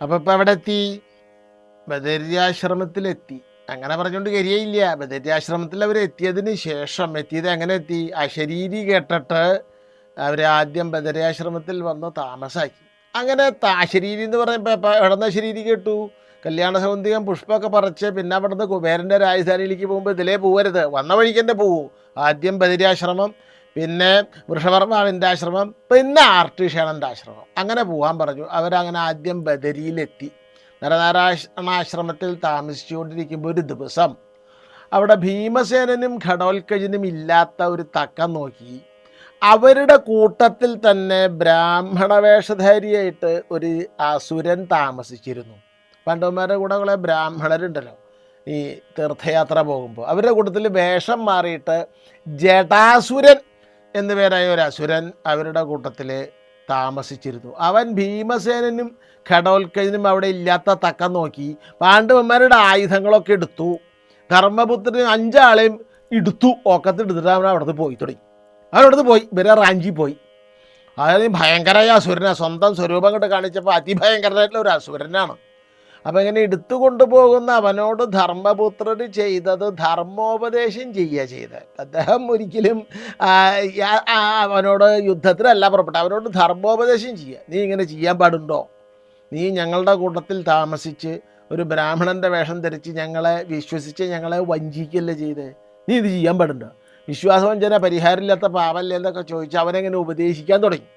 അപ്പോൾ ഇപ്പം എവിടെ എത്തി? ബദര്യാശ്രമത്തിലെത്തി അങ്ങനെ പറഞ്ഞുകൊണ്ട് കരിയയില്ല. ബദര്യാശ്രമത്തിൽ അവർ എത്തിയതിന് ശേഷം എത്തിയത് എങ്ങനെ എത്തി? അശരീരി കേട്ടിട്ട് അവർ ആദ്യം ബദരിയാശ്രമത്തിൽ വന്ന് താമസാക്കി. അങ്ങനെ അശരീരി എന്ന് പറഞ്ഞപ്പോൾ എവിടുന്ന ശരീരി കേട്ടു. കല്യാണ സൗന്ദര്യം പുഷ്പമൊക്കെ പറിച്ച് പിന്നെ അവിടുന്ന് കുബേരന്റെ രാജധാനിയിലേക്ക് പോകുമ്പോൾ ഇതിലേ പോകരുത് വന്ന വഴിക്ക് തന്നെ പോകൂ ആദ്യം ബദര്യാശ്രമം പിന്നെ വൃഷവർമാവിന്റെ ആശ്രമം പിന്നെ ആർട്ടിഷണന്റെ ആശ്രമം. അങ്ങനെ പോകാൻ പറഞ്ഞു. അവരങ്ങനെ ആദ്യം ബദരിയിലെത്തി. നരനാരായണാശ്രമത്തിൽ താമസിച്ചുകൊണ്ടിരിക്കുമ്പോൾ ഒരു ദിവസം അവിടെ ഭീമസേനനും ഘടോൽക്കജനും ഇല്ലാത്ത ഒരു തക്കം നോക്കി. അവരുടെ കൂട്ടത്തിൽ തന്നെ ബ്രാഹ്മണ വേഷധാരിയായിട്ട് ഒരു അസുരൻ താമസിച്ചിരുന്നു. പണ്ടന്മാരുടെ കൂടെ ബ്രാഹ്മണരുണ്ടല്ലോ ഈ തീർത്ഥയാത്ര പോകുമ്പോൾ. അവരുടെ കൂട്ടത്തിൽ വേഷം മാറിയിട്ട് ജടാസുരൻ എന്നു പേരായ ഒരു അസുരൻ അവരുടെ കൂട്ടത്തിൽ താമസിച്ചിരുന്നു. അവൻ ഭീമസേനനും ഘടോൽക്കജനും അവിടെ ഇല്ലാത്ത തക്കം നോക്കി പാണ്ഡവന്മാരുടെ ആയുധങ്ങളൊക്കെ എടുത്തു. ധർമ്മപുത്രന് അഞ്ചാളെയും എടുത്തു ഒക്കത്തെടുത്തിട്ട് അവൻ അവിടുന്ന് പോയി തുടങ്ങി. അവനവിടുന്ന് പോയി. ഇവരെ റാഞ്ചി പോയി. അതായത് ഭയങ്കരമായ അസുരനാണ് സ്വന്തം സ്വരൂപം കണ്ട് കാണിച്ചപ്പോൾ അതിഭയങ്കരമായിട്ടുള്ള ഒരു അസുരനാണ്. അപ്പം ഇങ്ങനെ എടുത്തു കൊണ്ടുപോകുന്ന അവനോട് ധർമ്മപുത്രർ ചെയ്തത് ധർമ്മോപദേശം ചെയ്യുക ചെയ്ത് അദ്ദേഹം ഒരിക്കലും അവനോട് യുദ്ധത്തിലല്ല പുറപ്പെട്ടത്. അവനോട് ധർമ്മോപദേശം ചെയ്യുക. നീ ഇങ്ങനെ ചെയ്യാൻ പാടുണ്ടോ? നീ ഞങ്ങളുടെ കൂട്ടത്തിൽ താമസിച്ച് ഒരു ബ്രാഹ്മണന്റെ വേഷം ധരിച്ച് ഞങ്ങളെ വിശ്വസിച്ച് ഞങ്ങളെ വഞ്ചിക്കല്ലേ ചെയ്ത്? നീ ഇത് ചെയ്യാൻ പാടുണ്ടോ? വിശ്വാസവഞ്ചന പരിഹാരമില്ലാത്ത പാവല്ലേ എന്നൊക്കെ ചോദിച്ച് അവനെങ്ങനെ ഉപദേശിക്കാൻ തുടങ്ങി.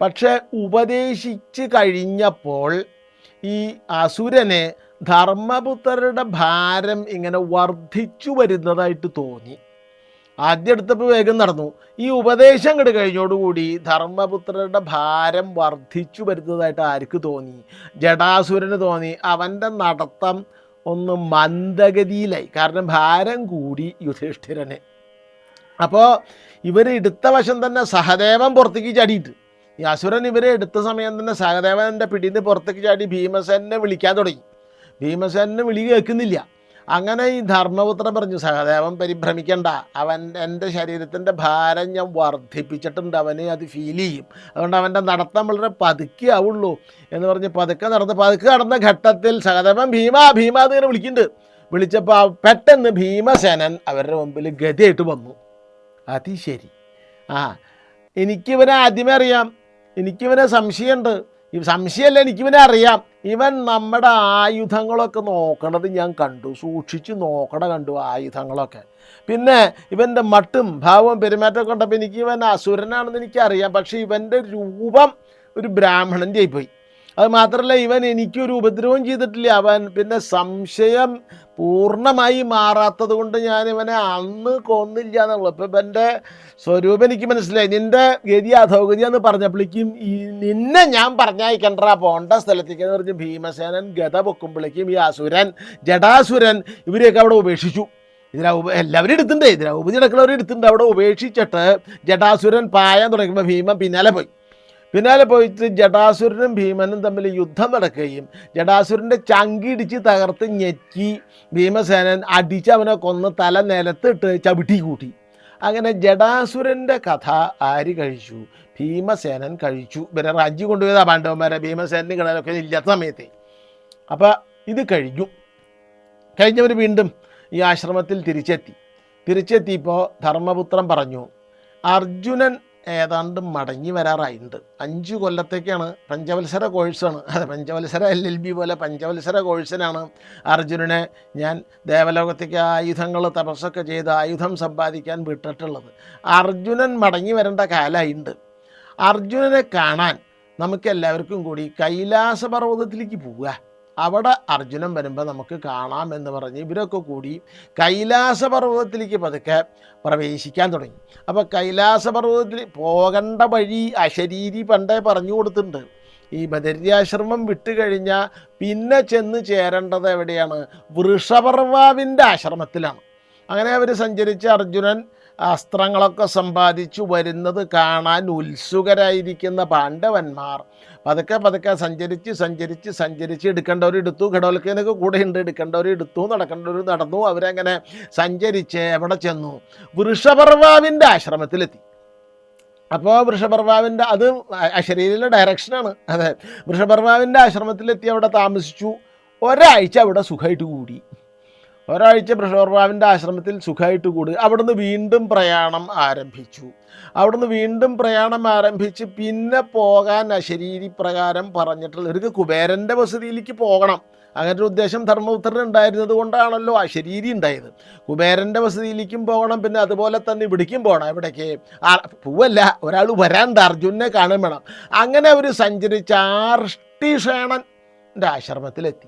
പക്ഷേ ഉപദേശിച്ച് കഴിഞ്ഞപ്പോൾ ഈ അസുരനെ ധർമ്മപുത്രരുടെ ഭാരം ഇങ്ങനെ വർദ്ധിച്ചു വരുന്നതായിട്ട് തോന്നി. ആദ്യം എടുത്തപ്പോൾ വേഗം നടന്നു. ഈ ഉപദേശം കണ്ട് കഴിഞ്ഞോടുകൂടി ധർമ്മപുത്രരുടെ ഭാരം വർദ്ധിച്ചു വരുന്നതായിട്ട് ആർക്ക് തോന്നി? ജടാസുരന് തോന്നി. അവന്റെ നടത്തം ഒന്ന് മന്ദഗതിയിലായി. കാരണം ഭാരം കൂടി യുധിഷ്ഠിരനെ. അപ്പോൾ ഇവർ എടുത്ത വശം തന്നെ സഹദേവൻ പുറത്തേക്ക് ചാടിയിട്ട്. ഈ അസുരൻ ഇവരെ എടുത്ത സമയം തന്നെ സഹദേവന്റെ പിടിയിൽ പുറത്തേക്ക് ചാടി ഭീമസേനെ വിളിക്കാൻ തുടങ്ങി. ഭീമസേനെ വിളി കേൾക്കുന്നില്ല. അങ്ങനെ ഈ ധർമ്മപുത്രൻ പറഞ്ഞു സഹദേവൻ പരിഭ്രമിക്കണ്ട. അവൻ എന്റെ ശരീരത്തിന്റെ ഭാരം ഞാൻ വർദ്ധിപ്പിച്ചിട്ടുണ്ട്. അവന് അത് ഫീൽ ചെയ്യും. അതുകൊണ്ട് അവന്റെ നടത്തം വളരെ പതുക്കെ ആവുള്ളൂ. എന്ന് പറഞ്ഞ് പതുക്കെ നടന്ന് പതുക്കെ നടന്ന ഘട്ടത്തിൽ സഹദേവൻ ഭീമ ഭീമ എന്നിങ്ങനെ വിളിക്കുന്നുണ്ട്. വിളിച്ചപ്പോൾ പെട്ടെന്ന് ഭീമസേനൻ അവരുടെ മുമ്പിൽ ഗതിയായിട്ട് വന്നു. അത് ശരി. ആ എനിക്കിവനെ ആദ്യമേ അറിയാം. എനിക്കിവനെ സംശയമുണ്ട്. ഈ സംശയമല്ല എനിക്കിവനെ അറിയാം. ഇവൻ നമ്മുടെ ആയുധങ്ങളൊക്കെ നോക്കണത് ഞാൻ കണ്ടു. സൂക്ഷിച്ച് നോക്കണ കണ്ടു ആയുധങ്ങളൊക്കെ. പിന്നെ ഇവന്റെ മട്ടും ഭാവവും പെരുമാറ്റമൊക്കെ കണ്ടപ്പോൾ എനിക്ക് ഇവൻ അസുരനാണെന്ന് എനിക്കറിയാം. പക്ഷേ ഇവന്റെ രൂപം ഒരു ബ്രാഹ്മണന്റെ ആയിപ്പോയി. അത് മാത്രമല്ല ഇവൻ എനിക്കൊരു ഉപദ്രവം ചെയ്തിട്ടില്ല. അവൻ പിന്നെ സംശയം പൂർണമായി മാറാത്തത് കൊണ്ട് ഞാൻ ഇവനെ അന്ന് കൊന്നില്ല എന്നുള്ളു. ഇപ്പം ഇവന്റെ സ്വരൂപം എനിക്ക് മനസ്സിലായി. നിന്റെ ഗതി അധോഗതി എന്ന് പറഞ്ഞപ്പോഴേക്കും ഈ നിന്നെ ഞാൻ പറഞ്ഞയക്കണ്ട. പോണ്ട സ്ഥലത്തേക്ക് എന്ന് പറഞ്ഞ് ഭീമസേനൻ ഗത പൊക്കുമ്പോഴേക്കും ഈ അസുരൻ ജടാസുരൻ ഇവരെയൊക്കെ അവിടെ ഉപേക്ഷിച്ചു. ഇതിന എല്ലാവരും എടുത്തിട്ടുണ്ട്. ഇതിനെ നടക്കുന്നവരും എടുത്തിട്ടുണ്ട്. അവിടെ ഉപേക്ഷിച്ചിട്ട് ജടാസുരൻ പായാൻ തുടങ്ങിയപ്പോൾ ഭീമൻ പിന്നാലെ പോയി. പിന്നാലെ പോയിട്ട് ജടാസുരനും ഭീമനും തമ്മിൽ യുദ്ധം നടക്കുകയും ജടാസുരന്റെ ചങ്കിടിച്ച് തകർത്ത് ഞെക്കി ഭീമസേനൻ അടിച്ച് അവനെ കൊന്ന് തല നിലത്തിട്ട് ചവിട്ടി കൂട്ടി. അങ്ങനെ ജടാസുരന്റെ കഥ ആര് കഴിച്ചു? ഭീമസേനൻ കഴിച്ചു. ഇവരെ റാഞ്ചി കൊണ്ടുപോയതാ പാണ്ഡവന്മാരെ. ഭീമസേനന് കിടലൊക്കെ ഇല്ലാത്ത സമയത്തെ. അപ്പോൾ ഇത് കഴിഞ്ഞു. കഴിഞ്ഞവർ വീണ്ടും ഈ ആശ്രമത്തിൽ തിരിച്ചെത്തി. തിരിച്ചെത്തിയപ്പോൾ ധർമ്മപുത്രൻ പറഞ്ഞു അർജുനൻ ഏതാണ്ട് മടങ്ങി വരാറായിട്ടുണ്ട്. അഞ്ച് കൊല്ലത്തേക്കാണ് പഞ്ചവത്സര കോഴ്സാണ്. അതെ പഞ്ചവത്സര എൽ എൽ ബി പോലെ പഞ്ചവത്സര കോഴ്സിനാണ് അർജുനനെ ഞാൻ ദേവലോകത്തേക്ക് ആയുധങ്ങൾ തപസ്സൊക്കെ ചെയ്ത് ആയുധം സമ്പാദിക്കാൻ വിട്ടിട്ടുള്ളത്. അർജുനൻ മടങ്ങി വരേണ്ട കാലമായിട്ടുണ്ട് അർജുനനെ കാണാൻ നമുക്ക് എല്ലാവർക്കും കൂടി കൈലാസപർവതത്തിലേക്ക് പോവുക. അവിടെ അർജുനൻ വരുമ്പോൾ നമുക്ക് കാണാം എന്ന് പറഞ്ഞ് ഇവരൊക്കെ കൂടി കൈലാസപർവതത്തിലേക്ക് പതുക്കെ പ്രവേശിക്കാൻ തുടങ്ങി. അപ്പോൾ കൈലാസപർവതത്തിൽ പോകേണ്ട വഴി അശരീരി പണ്ടേ പറഞ്ഞു കൊടുത്തിട്ടുണ്ട്. ഈ ബദര്യാശ്രമം വിട്ടുകഴിഞ്ഞാൽ പിന്നെ ചെന്ന് ചേരേണ്ടത് എവിടെയാണ്? വൃഷപർവാവിന്റെ ആശ്രമത്തിലാണ്. അങ്ങനെ അവർ സഞ്ചരിച്ച് അർജുനൻ അസ്ത്രങ്ങളൊക്കെ സമ്പാദിച്ചു വരുന്നത് കാണാൻ ഉത്സുകരായിരിക്കുന്ന പാണ്ഡവന്മാർ. പതുക്കെ പതുക്കെ സഞ്ചരിച്ച് സഞ്ചരിച്ച് സഞ്ചരിച്ച് എടുക്കേണ്ടവർ എടുത്തു. ഘടോൽക്കനൊക്കെ കൂടെ ഉണ്ട് എടുക്കേണ്ടവർ എടുത്തു. നടക്കേണ്ടവർ നടന്നു. അവരങ്ങനെ സഞ്ചരിച്ച് എവിടെ ചെന്നു? വൃഷപർവാവിന്റെ ആശ്രമത്തിലെത്തി. അപ്പോൾ വൃഷപർവാവിന്റെ അത് ശരീരയിലെ ഡയറക്ഷനാണ്. അതെ. വൃഷപർവാവിന്റെ ആശ്രമത്തിലെത്തി. അവിടെ താമസിച്ചു. ഒരാഴ്ച അവിടെ സുഖമായിട്ട് കൂടി. ഒരാഴ്ച വൃഷഭർവാവിന്റെ ആശ്രമത്തിൽ സുഖമായിട്ട് കൂടുക അവിടുന്ന് വീണ്ടും പ്രയാണം ആരംഭിച്ചു. അവിടുന്ന് വീണ്ടും പ്രയാണം ആരംഭിച്ച് പിന്നെ പോകാൻ അശരീരി പ്രകാരം പറഞ്ഞിട്ടുള്ള ഇവർക്ക് കുബേരന്റെ വസതിയിലേക്ക് പോകണം. അങ്ങനെ ഒരു ഉദ്ദേശം ധർമ്മപുത്രൻ ഉണ്ടായിരുന്നത് കൊണ്ടാണല്ലോ അശരീരി ഉണ്ടായത്. കുബേരന്റെ വസതിയിലേക്കും പോകണം പിന്നെ അതുപോലെ തന്നെ ഇവിടേക്കും പോകണം. എവിടേക്ക്? ആ പൂവല്ല ഒരാൾ വരാണ്ട് അർജുനെ കാണാൻ വേണം. അങ്ങനെ അവർ സഞ്ചരിച്ച ആർഷ്ടിഷേണന്റെ ആശ്രമത്തിലെത്തി.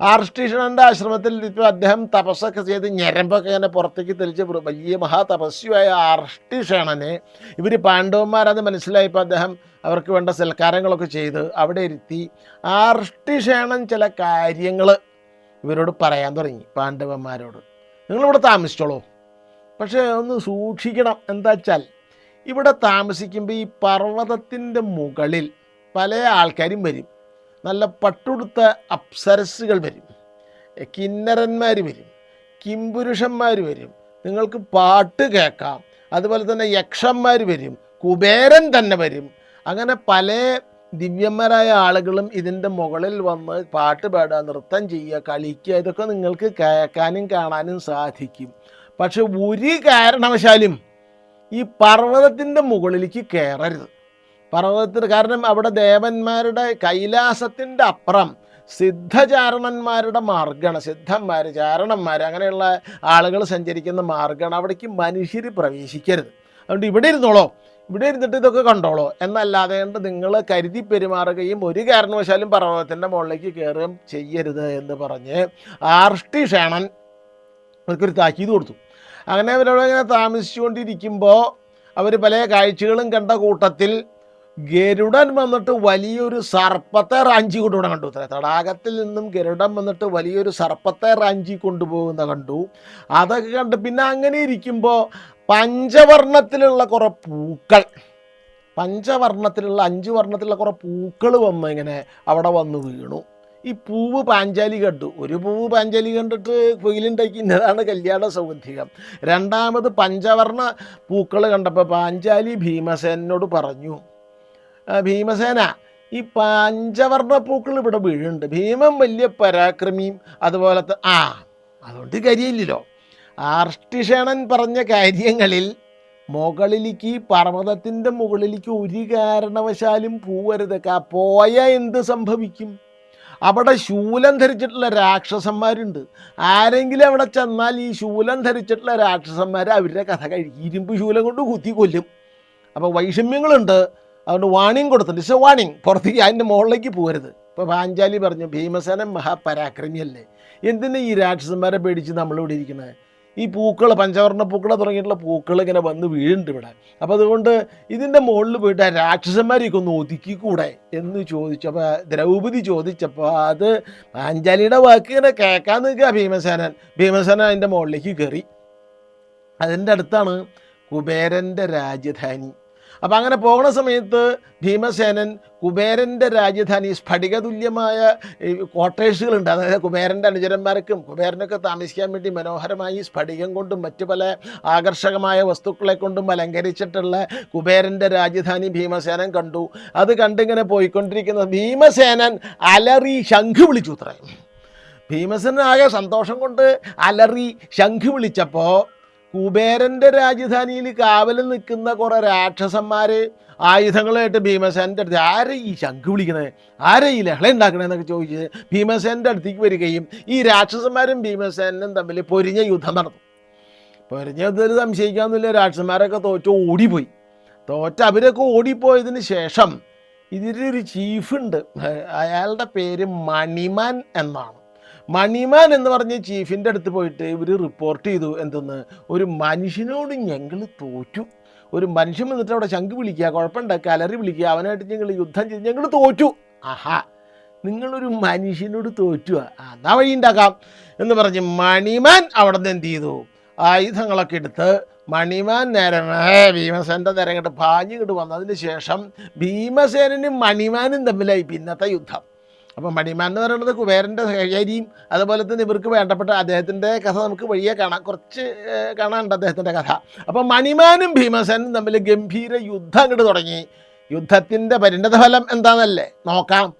ആർഷ്ടിഷണന്റെ ആശ്രമത്തിൽ ഇപ്പോൾ അദ്ദേഹം തപസ്സൊക്കെ ചെയ്ത് ഞരമ്പൊക്കെ ഇങ്ങനെ പുറത്തേക്ക് തെളിച്ച് വലിയ മഹാതപസ്വിയായ ആർഷ്ടിഷേണനെ ഇവർ പാണ്ഡവന്മാരത് മനസ്സിലായപ്പോൾ അദ്ദേഹം അവർക്ക് വേണ്ട സൽക്കാരങ്ങളൊക്കെ ചെയ്ത് അവിടെ ഇരുത്തി ആർഷ്ടിഷേണൻ ചില കാര്യങ്ങൾ ഇവരോട് പറയാൻ തുടങ്ങി പാണ്ഡവന്മാരോട്. നിങ്ങളിവിടെ താമസിച്ചോളൂ. പക്ഷേ ഒന്ന് സൂക്ഷിക്കണം. എന്താ വെച്ചാൽ ഇവിടെ താമസിക്കുമ്പോൾ ഈ പർവതത്തിന്റെ മുകളിൽ പല ആൾക്കാരും വരും. നല്ല പട്ടുടുത്ത അപ്സരസ്സുകൾ വരും. കിന്നരന്മാർ വരും. കിംപുരുഷന്മാർ വരും. നിങ്ങൾക്ക് പാട്ട് കേൾക്കാം. അതുപോലെ തന്നെ യക്ഷന്മാർ വരും. കുബേരൻ തന്നെ വരും. അങ്ങനെ പല ദിവ്യന്മാരായ ആളുകളും ഇതിന്റെ മുകളിൽ വന്ന് പാട്ട് പാടുക നൃത്തം ചെയ്യുക കളിക്കുക ഇതൊക്കെ നിങ്ങൾക്ക് കേൾക്കാനും കാണാനും സാധിക്കും. പക്ഷെ ഒരു കാരണവശാലും ഈ പർവതത്തിന്റെ മുകളിലേക്ക് കയറരുത് പർവതത്തിന് കാരണം അവിടെ ദേവന്മാരുടെ കൈലാസത്തിന്റെ അപ്പുറം സിദ്ധചാരണന്മാരുടെ മാർഗമാണ് സിദ്ധന്മാർ ചാരണന്മാർ അങ്ങനെയുള്ള ആളുകൾ സഞ്ചരിക്കുന്ന മാർഗമാണ് അവിടേക്ക് മനുഷ്യർ പ്രവേശിക്കരുത്. അതുകൊണ്ട് ഇവിടെ ഇരുന്നോളോ. ഇവിടെ ഇരുന്നിട്ട് ഇതൊക്കെ കണ്ടോളോ. എന്നല്ലാതെ കൊണ്ട് നിങ്ങൾ കരുതി പെരുമാറുകയും ഒരു കാരണവശാലും പർവതത്തിന്റെ മുകളിലേക്ക് കയറുകയും ചെയ്യരുത് എന്ന് പറഞ്ഞ് ആർഷ്ടി ഷേണൻ അവർക്കൊരു താക്കീത് കൊടുത്തു. അങ്ങനെ അവരവിടെ ഇങ്ങനെ താമസിച്ചുകൊണ്ടിരിക്കുമ്പോൾ അവർ പല കാഴ്ചകളും കണ്ട കൂട്ടത്തിൽ ഗരുഡൻ വന്നിട്ട് വലിയൊരു സർപ്പത്തെ റാഞ്ചി കൊണ്ടുപോകണം കണ്ടു. അത്ര തടാകത്തിൽ നിന്നും ഗരുഡൻ വന്നിട്ട് വലിയൊരു സർപ്പത്തെ റാഞ്ചി കൊണ്ടുപോകുന്ന കണ്ടു. അതൊക്കെ കണ്ട് പിന്നെ അങ്ങനെ ഇരിക്കുമ്പോൾ പഞ്ചവർണത്തിലുള്ള കുറേ പൂക്കൾ പഞ്ചവർണത്തിലുള്ള അഞ്ച് വർണത്തിലുള്ള കുറേ പൂക്കൾ വന്ന് ഇങ്ങനെ അവിടെ വന്ന് വീണു. ഈ പൂവ് പാഞ്ചാലി കണ്ടു. ഒരു പൂവ് പാഞ്ചാലി കണ്ടിട്ട് കുയിലുണ്ടാക്കുന്നതാണ് കല്യാണ സൗഗന്ധികം രണ്ടാമത് പഞ്ചവർണ പൂക്കൾ കണ്ടപ്പോൾ പാഞ്ചാലി ഭീമസേനോട് പറഞ്ഞു "ആ, ഭീമസേന. ഈ പഞ്ചവർണ പൂക്കൾ ഇവിടെ വീഴുന്നുണ്ട്. ഭീമൻ വലിയ പരാക്രമിയും അതുപോലത്തെ ആ അതുകൊണ്ട് കരിയില്ലല്ലോ ആർഷ്ടിഷേണൻ പറഞ്ഞ കാര്യങ്ങളിൽ മുകളിലേക്ക് പർവതത്തിന്റെ മുകളിലേക്ക് ഒരു കാരണവശാലും പോവരുത്. പോയ എന്ത് സംഭവിക്കും? അവിടെ ശൂലം ധരിച്ചിട്ടുള്ള രാക്ഷസന്മാരുണ്ട്. ആരെങ്കിലും അവിടെ ചെന്നാൽ ഈ ശൂലം ധരിച്ചിട്ടുള്ള രാക്ഷസന്മാർ അവരുടെ കഥ കഴിക്കും ഇരുമ്പ് ശൂലം കൊണ്ട് കുത്തി കൊല്ലും. അപ്പോൾ വൈഷമ്യങ്ങളുണ്ട്. അതുകൊണ്ട് വാണിംഗ് കൊടുത്തിട്ടുണ്ട്. എ വാണിംഗ് പുറത്തേക്ക് അതിന്റെ മുകളിലേക്ക് പോകരുത്. ഇപ്പോൾ പാഞ്ചാലി പറഞ്ഞു ഭീമസേനൻ മഹാപരാക്രമിയല്ലേ? എന്തിനാ ഈ രാക്ഷസന്മാരെ പേടിച്ച് നമ്മളിവിടെ ഇരിക്കുന്നത്? ഈ പൂക്കൾ പഞ്ചവർണ പൂക്കൾ തുടങ്ങിയിട്ടുള്ള പൂക്കൾ ഇങ്ങനെ വന്ന് വീഴുന്നുണ്ട് ഇവിടെ. അപ്പോൾ അതുകൊണ്ട് ഇതിന്റെ മുകളിൽ പോയിട്ട് ആ രാക്ഷസന്മാരെയൊക്കെ ഒന്ന് ഒതുക്കിക്കൂടെ എന്ന് ചോദിച്ചപ്പോൾ ദ്രൗപദി ചോദിച്ചപ്പോൾ അത് പാഞ്ചാലിയുടെ വാക്ക് ഇങ്ങനെ കേൾക്കാൻ നിൽക്കുക ഭീമസേനൻ. ഭീമസേനൻ അതിന്റെ മുകളിലേക്ക് കയറി. അതിന്റെ അടുത്താണ് കുബേരന്റെ രാജധാനി. അപ്പം അങ്ങനെ പോകുന്ന സമയത്ത് ഭീമസേനൻ കുബേരന്റെ രാജധാനി സ്ഫടികതുല്യമായ ക്വാർട്ടേഴ്സുകളുണ്ട് അതായത് കുബേരന്റെ അനുചരന്മാർക്കും കുബേരനൊക്കെ താമസിക്കാൻ വേണ്ടി മനോഹരമായി സ്ഫടികം കൊണ്ടും മറ്റു പല ആകർഷകമായ വസ്തുക്കളെ കൊണ്ടും അലങ്കരിച്ചിട്ടുള്ള കുബേരന്റെ രാജധാനി ഭീമസേനൻ കണ്ടു. അത് കണ്ടിങ്ങനെ പോയിക്കൊണ്ടിരിക്കുന്ന ഭീമസേനൻ അലറി ശംഖ് വിളിച്ചു ഭീമസേനൻ ആകെ സന്തോഷം കൊണ്ട് അലറി ശംഖ് വിളിച്ചപ്പോൾ കുബേരന്റെ രാജധാനിയിൽ കാവലിൽ നിൽക്കുന്ന കുറേ രാക്ഷസന്മാർ ആയുധങ്ങളായിട്ട് ഭീമസേന്റെ അടുത്ത് ആരെ ഈ ശംഖ് വിളിക്കണേ? ആരെ ഈ ലഹള ഉണ്ടാക്കണേന്നൊക്കെ ചോദിച്ച് ഭീമസേന്റെ അടുത്തേക്ക് വരികയും ഈ രാക്ഷസന്മാരും ഭീമസേനും തമ്മിൽ പൊരിഞ്ഞ യുദ്ധം നടന്നു. പൊരിഞ്ഞ യുദ്ധത്തിൽ സംശയിക്കാമെന്നില്ല രാക്ഷസന്മാരൊക്കെ തോറ്റ് ഓടിപ്പോയി. തോറ്റ അവരൊക്കെ ഓടിപ്പോയതിന് ശേഷം ഇതിലൊരു ചീഫുണ്ട് അയാളുടെ പേര് മണിമാൻ എന്നാണ്. മണിമാൻ എന്ന് പറഞ്ഞ ചീഫിന്റെ അടുത്ത് പോയിട്ട് ഇവർ റിപ്പോർട്ട് ചെയ്തു എന്തെന്ന്? ഒരു മനുഷ്യനോട് ഞങ്ങൾ തോറ്റു. ഒരു മനുഷ്യൻ വന്നിട്ട് അവിടെ ശംഖ് വിളിക്കുക കുഴപ്പമുണ്ട് കലറി വിളിക്കുക അവനായിട്ട് ഞങ്ങൾ യുദ്ധം ചെയ്ത് ഞങ്ങൾ തോറ്റു. ആഹാ നിങ്ങളൊരു മനുഷ്യനോട് തോറ്റുക അതാ വഴി ഉണ്ടാക്കാം എന്ന് പറഞ്ഞ് മണിമാൻ അവിടെ നിന്ന് എന്ത് ചെയ്തു? ആയുധങ്ങളൊക്കെ എടുത്ത് മണിമാൻ നേരം ഭീമസേന്റെ നേരം ഇങ്ങോട്ട് പാഞ്ഞു ഇങ്ങോട്ട് വന്നതിന് ശേഷം ഭീമസേനനും മണിമാനും തമ്മിലായി. പിന്നത്തെ യുദ്ധം. അപ്പം മണിമാൻ എന്ന് പറയുന്നത് കുബേരന്റെ സഹചാരിയും അതുപോലെ തന്നെ ഇവർക്ക് വേണ്ടപ്പെട്ട അദ്ദേഹത്തിന്റെ കഥ നമുക്ക് വഴിയെ കാണാം. കുറച്ച് കാണാനുണ്ട് അദ്ദേഹത്തിന്റെ കഥ. അപ്പം മണിമാനും ഭീമസേനും തമ്മിൽ ഗംഭീര യുദ്ധം അങ്ങോട്ട് തുടങ്ങി. യുദ്ധത്തിന്റെ പരിണതഫലം എന്താണെന്നല്ലേ നോക്കാം.